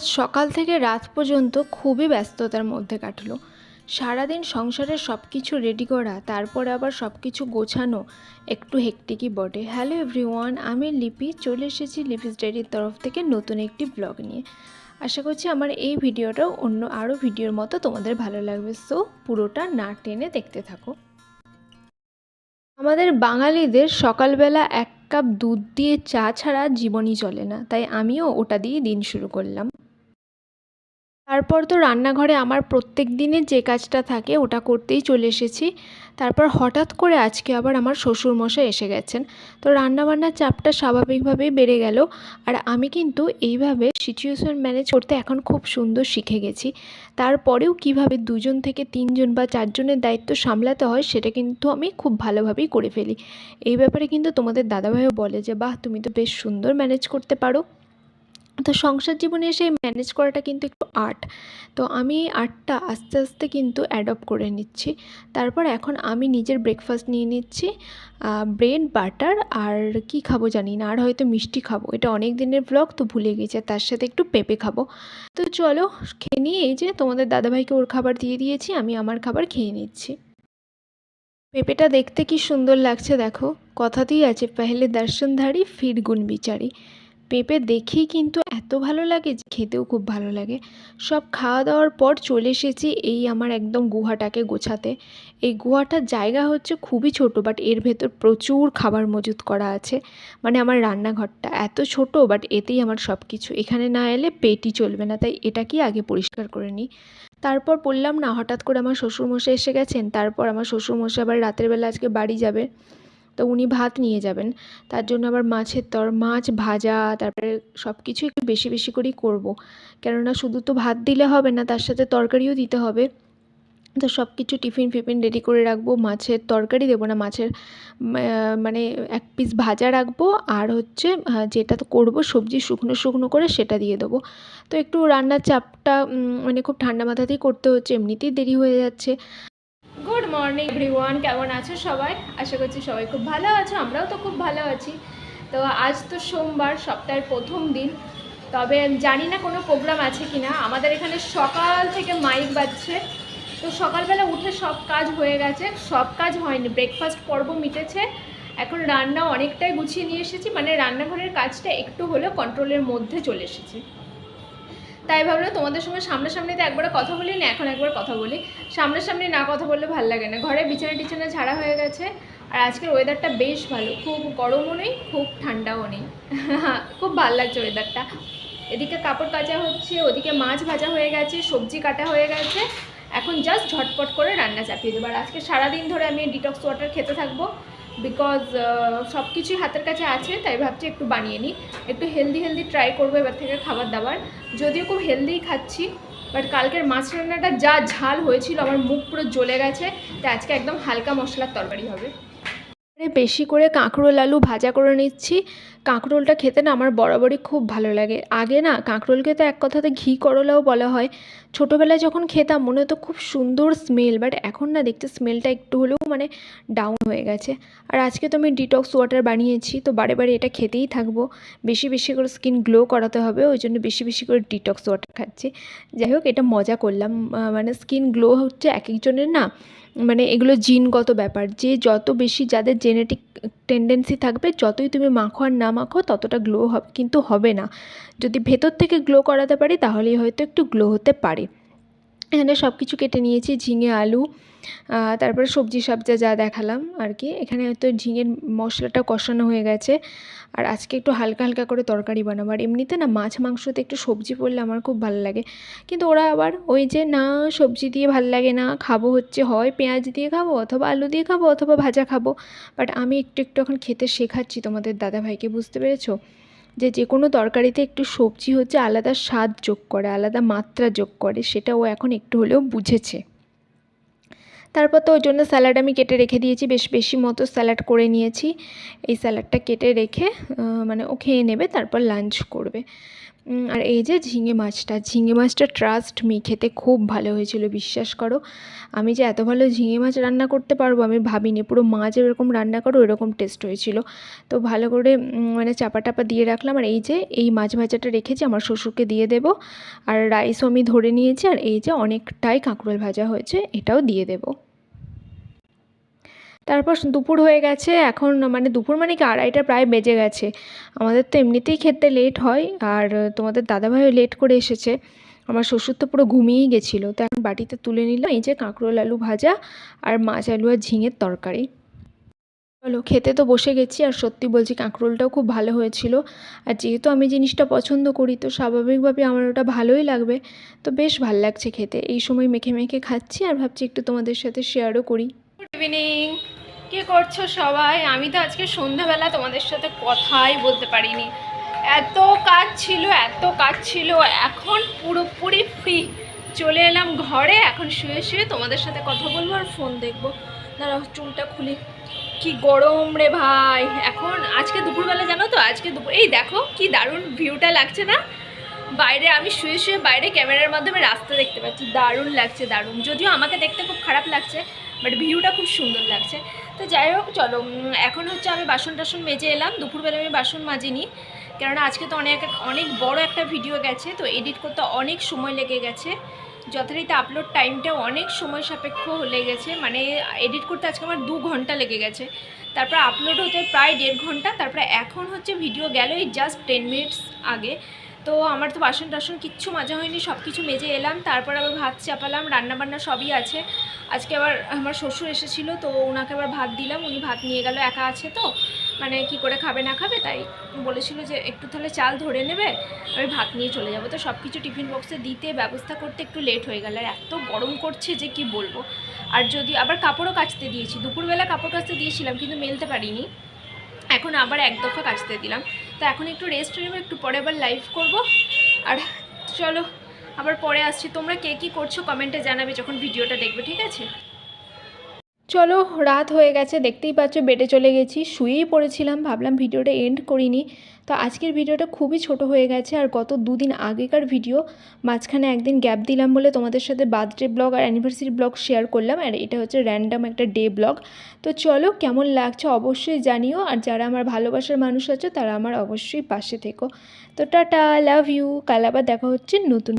আজ সকাল থেকে রাত পর্যন্ত খুবই ব্যস্ততার মধ্যে কাটলো। সারাদিন সংসারের সব কিছু রেডি করা, তারপরে আবার সব কিছু গোছানো একটু হেকটিকই বটে। হ্যালো এভরিওয়ান আমি লিপি, চলে এসেছি লিপিস ডায়েরির তরফ থেকে নতুন একটি ব্লগ নিয়ে। আশা করছি আমার এই ভিডিওটাও অন্য আরও ভিডিওর মতো তোমাদের ভালো লাগবে। সো পুরোটা না টেনে দেখতে থাকো। আমাদের বাঙালিদের সকালবেলা এক কাপ দুধ দিয়ে চা ছাড়া জীবনই চলে না, তাই আমিও ওটা দিয়ে দিন শুরু করলাম। তারপর তো রান্নাঘরে আমার প্রত্যেক দিনের যে কাজটা থাকে ওটা করতেই চলে এসেছি। তারপর হঠাৎ করে আজকে আবার আমার শ্বশুরমশাই এসে গেছেন। তো রান্নাবান্নার চাপটা স্বাভাবিকভাবেই বেড়ে গেল। আর আমি কিন্তু এইভাবে সিচুয়েশন ম্যানেজ করতে এখন খুব সুন্দর শিখে গেছি। তারপরেও কীভাবে দুজন থেকে তিনজন বা চারজনের দায়িত্ব সামলাতে হয় সেটা কিন্তু আমি খুব ভালোভাবেই করে ফেলি। এই ব্যাপারে কিন্তু তোমাদের দাদাভাইও বলে যে, বাহ, তুমি তো বেশ সুন্দর ম্যানেজ করতে পারো। তো সংসার জীবনে এসে ম্যানেজ করাটা কিন্তু একটু আর্ট তো আমি এই আর্টটা আস্তে আস্তে কিন্তু অ্যাডপ্ট করে নিচ্ছি। তারপর এখন আমি নিজের ব্রেকফাস্ট নিয়ে নিচ্ছি ব্রেড বাটার আর কি খাব জানি না, আর হয়তো মিষ্টি খাব। এটা অনেক দিনের ব্লগ তো ভুলে গেছি তার সাথে একটু পেঁপে খাব। তো চলো, খেয়ে নিয়ে এই যে তোমাদের দাদাভাইকে ওর খাবার দিয়ে দিয়েছি, আমি আমার খাবার খেয়ে নিচ্ছি। পেঁপেটা দেখতে কি সুন্দর লাগছে দেখো। কথাতেই আছে, পেহলে দর্শনধারী ফির গুণ বিচারি। পেঁপে দেখেই কিন্তু এত ভালো লাগে যে খেতেও খুব ভালো লাগে। সব খাওয়া দাওয়ার পর চলে এসেছি এই আমার একদম গুহাটাকে গোছাতে। এই গুহাটার জায়গা হচ্ছে খুবই ছোট বাট এর ভেতর প্রচুর খাবার মজুত করা আছে। মানে আমার রান্নাঘরটা এত ছোট বাট এতেই আমার সব কিছু এখানে না এলে পেটই চলবে না, তাই এটাকেই আগে পরিষ্কার করে নিই। তারপর বললাম না, হঠাৎ করে আমার শ্বশুরমশাই এসে গেছেন, তারপর আমার শ্বশুরমশাই আবার রাতের বেলা আজকে বাড়ি যাবে। তো উনি ভাত নিয়ে যাবেন। তার জন্য আবার মাছের তর, মাছ ভাজা, তারপরে সব কিছু একটু বেশি বেশি করেই করব। কেননা শুধু তো ভাত দিলে হবে না, তার সাথে তরকারিও দিতে হবে। তো সব কিছু টিফিন ফিফিন রেডি করে রাখব। মাছের তরকারি দেবো না, মাছের মানে এক পিস ভাজা রাখব। আর হচ্ছে যেটা তো করব, সবজি শুকনো শুকনো করে সেটা দিয়ে দেবো। তো একটু রান্নার চাপটা মানে খুব ঠান্ডা মাথাতেই করতে হচ্ছে, এমনিতেই দেরি হয়ে যাচ্ছে। গুড মর্নিং এভরিওয়ান কেমন আছো সবাই? আশা করছি সবাই খুব ভালো আছো, আমরাও তো খুব ভালো আছি। তো আজ তো সোমবার, সপ্তাহের প্রথম দিন। তবে জানি না কোনো প্রোগ্রাম আছে কি না আমাদের এখানে সকাল থেকে মাইক বাজছে। তো সকালবেলা উঠে সব কাজ হয়ে গেছে। সব কাজ হয়নি। ব্রেকফাস্ট পর্ব মিটেছে। এখন রান্না অনেকটাই গুছিয়ে নিয়ে এসেছি। মানে রান্নাঘরের কাজটা একটু হলেও কন্ট্রোলের মধ্যে চলে এসেছে। তাই ভাবলাম তোমাদের সঙ্গে সামনাসামনিতে একবার কথা বলি, না, এখন একবার কথা বলি। সামনাসামনি না কথা বললে ভালো লাগে না। ঘরে বিছানা টিছানা ছাড়া হয়ে গেছে আর আজকের ওয়েদারটা বেশ ভালো। খুব গরমও নেই, খুব ঠান্ডাও নেই। খুব ভালো লাগছে ওয়েদারটা এদিকে কাপড় কাচা হচ্ছে, ওদিকে মাছ ভাজা হয়ে গেছে, সবজি কাটা হয়ে গেছে। এখন জাস্ট ঝটপট করে রান্না চাপিয়ে দেবো। আর আজকে সারাদিন ধরে আমি ডিটক্স ওয়াটার খেতে থাকব। বিকজ সব কিছুই হাতের কাছে আছে, তাই ভাবছি একটু বানিয়ে নিই। একটু হেলদি হেলদি ট্রাই করব এবার থেকে খাবার দাবার। যদিও খুব হেলদিই খাচ্ছি বাট কালকের মাছ রান্নাটা যা ঝাল হয়েছিল, আমার মুখ পুরো জ্বলে গেছে, তাই আজকে একদম হালকা মশলার তরকারি হবে। বেশি করে কাঁকরোল আলু ভাজা করে নিচ্ছি। কাঁকরোলটা খেতে না আমার বরাবরই খুব ভালো লাগে। আগে না কাঁকরোলকে তো এক কথাতে ঘি করলাও বলা হয়। ছোটোবেলায় যখন খেতাম মনে হতো খুব সুন্দর স্মেল বাট এখন না দেখতে স্মেলটা একটু হলেও মানে ডাউন হয়ে গেছে। আর আজকে তো আমি ডিটক্স ওয়াটার বানিয়েছি, তো বারে বারে এটা খেতেই থাকব। বেশি বেশি করে স্কিন গ্লো করাতে হবে, ওই জন্য বেশি বেশি করে ডিটক্স ওয়াটার খাচ্ছি। যাই হোক, এটা মজা করলাম। মানে স্কিন গ্লো হচ্ছে এক একজনের না মানে এগুলো জিনগত ব্যাপার। যে যত বেশি যাদের জেনেটিক টেন্ডেন্সি থাকবে, যতই তুমি মাখো আর না মাখো, ততটা গ্লো হবে। কিন্তু হবে না। যদি ভেতর থেকে গ্লো করাতে পারি, তাহলেই হয়তো একটু গ্লো হতে পারে। এখানে সব কিছু কেটে নিয়েছি, ঝিঙে, আলু তারপরে সবজি সবজা যা দেখালাম আর কি এখানে হয়তো ঝিঙের মশলাটা কষানো হয়ে গেছে। আর আজকে একটু হালকা হালকা করে তরকারি বানাবো। আর এমনিতে না মাছ মাংসতে একটু সবজি পড়লে আমার খুব ভালো লাগে। কিন্তু ওরা আবার ওই যে না, সবজি দিয়ে ভালো লাগে না, খাব হচ্ছে হয় পেঁয়াজ দিয়ে খাব অথবা আলু দিয়ে খাব অথবা ভাজা খাব। বাট আমি একটু একটু এখন খেতে শেখাচ্ছি তোমাদের দাদাভাইকে, বুঝতে পেরেছ? যে যে কোনো তরকারিতে একটু সবজি হচ্ছে, আলাদা স্বাদ যোগ করে, আলাদা মাত্রা যোগ করে, সেটা ও এখন একটু হলেও বুঝেছে। তারপর তো ওই জন্য স্যালাড আমি কেটে রেখে দিয়েছি, বেশ বেশি মতো স্যালাড করে নিয়েছি। এই স্যালাডটা কেটে রেখে মানে ও খেয়ে নেবে, তারপর লাঞ্চ করবে। আর এই যে ঝিঙে মাছটা ঝিঙে মাছটা ট্রাস্ট মি খেতে খুব ভালো হয়েছিল, বিশ্বাস করো। আমি যে এত ভালো ঝিঙে মাছ রান্না করতে পারব, আমি ভাবিনি। পুরো মাছ এরকম রান্না করো এরকম টেস্ট হয়েছিল। তো ভালো করে মানে চাপা টাপা দিয়ে রাখলাম। আর এই যে, এই মাছ ভাজাটা রেখেছি, আমার শ্বশুরকে দিয়ে দেব। আর রাইসও আমি ধরে নিয়েছি, আর এই যে অনেকটাই কাঁকরোল ভাজা হয়েছে, এটাও দিয়ে দেবো। তারপর দুপুর হয়ে গেছে, এখন মানে দুপুর মানে কি আড়াইটা প্রায় বেজে গেছে। আমাদের তো এমনিতেই খেতে লেট হয়, আর তোমাদের দাদাভাইও লেট করে এসেছে। আমার শ্বশুর তো পুরো ঘুমিয়েই গেছিল, তো এখন বাটিতে তুলে নিলাম, এই যে কাঁকরোল আলু ভাজা আর মাছ আলু আর ঝিঙের তরকারি। চলো, খেতে তো বসে গেছি, আর সত্যি বলছি কাঁকরোলটাও খুব ভালো হয়েছিল। আর যেহেতু আমি জিনিসটা পছন্দ করি, তো স্বাভাবিকভাবে আমার ওটা ভালোই লাগবে। তো বেশ ভালো লাগছে খেতে, এই সময় মেখে মেখে খাচ্ছি, আর ভাবছি একটু তোমাদের সাথে শেয়ারও করি। গুড ইভিনিং কে করছ সবাই? আমি তো আজকে সন্ধ্যাবেলা তোমাদের সাথে কথাই বলতে পারিনি। এত কাজ ছিল, এত কাজ ছিল, এখন পুরোপুরি ফ্রি চলে এলাম ঘরে, এখন শুয়ে শুয়ে তোমাদের সাথে কথা বলব আর ফোন দেখব। দাঁড়াও, চুলটা খুলি। কি গরম রে ভাই। এখন আজকে দুপুরবেলা, জানো তো? আজকে দুপুর এই দেখো, কি দারুণ ভিউটা লাগছে না? বাইরে আমি শুয়ে শুয়ে বাইরে ক্যামেরার মাধ্যমে রাস্তা দেখতে পাচ্ছি। দারুণ লাগছে, দারুণ। যদিও আমাকে দেখতে খুব খারাপ লাগছে বাট ভিউটা খুব সুন্দর লাগছে। তো যাই হোক, চলো এখন হচ্ছে আমি বাসন টাসন মেজে এলাম। দুপুরবেলা আমি বাসন মাজিনি, কেননা আজকে তো অনেক অনেক বড় একটা ভিডিও গেছে, তো এডিট করতে অনেক সময় লেগে গেছে। যথারীতি আপলোড টাইমটা অনেক সময় সাপেক্ষ লেগেছে মানে এডিট করতে আজকে আমার দু ঘণ্টা লেগে গেছে। তারপর আপলোড হতে প্রায় দেড় ঘণ্টা, তারপরে এখন হচ্ছে ভিডিও গেল এই জাস্ট টেন মিনিটস আগে। তো আমার তো বাসন টাসন কিচ্ছু মাজা হয়নি সব কিছু মেজে এলাম, তারপর আবার ভাত চাপালাম, রান্নাবান্না সবই আছে। আজকে আবার আমার শ্বশুর এসেছিল, তো ওনাকে আবার ভাত দিলাম, উনি ভাত নিয়ে গেল, একা আছে তো মানে কি করে খাবে না খাবে, তাই বলেছিল যে একটু তাহলে চাল ধরে নেবে, আমি ভাত নিয়ে চলে যাব। তো সব কিছু টিফিন বক্সে দিতে ব্যবস্থা করতে একটু লেট হয়ে গেল, আর এত গরম করছে যে কি বলব। আর যদি আবার কাপড়ও কাচতে দিয়েছি, দুপুরবেলা কাপড় কাচতে দিয়েছিলাম, কিন্তু মেলতে পারিনি। এখন আবার এক দফা কাচতে দিলাম। তো এখন একটু রেস্ট নেব, একটু পরে আবার লাইভ করব। আর চলো, আবার পরে আসছি। তোমরা কে কী করছ কমেন্টে জানাবে যখন ভিডিওটা দেখবে, ঠিক আছে? চলো, রাত হয়ে গেছে, দেখতেই পাচ্ছ বেডে চলে গেছি, শুয়েই পড়েছিলাম, ভাবলাম ভিডিওটা এন্ড করিনি। তো আজকের ভিডিওটা খুবই ছোট হয়ে গেছে আর গত দুদিন আগেকার ভিডিও, মাঝখানে একদিন গ্যাপ দিলাম বলে তোমাদের সাথে বার্থডে ব্লগ আর অ্যানিভার্সারি ব্লগ শেয়ার করলাম আর এটা হচ্ছে র্যান্ডাম একটা ডে ব্লগ। তো চলো, কেমন লাগছে অবশ্যই জানিও আর যারা আমার ভালোবাসার মানুষ আছে তারা আমার অবশ্যই পাশে থেকো। তো টাটা লাভ ইউ কাল আবার দেখা হচ্ছে নতুন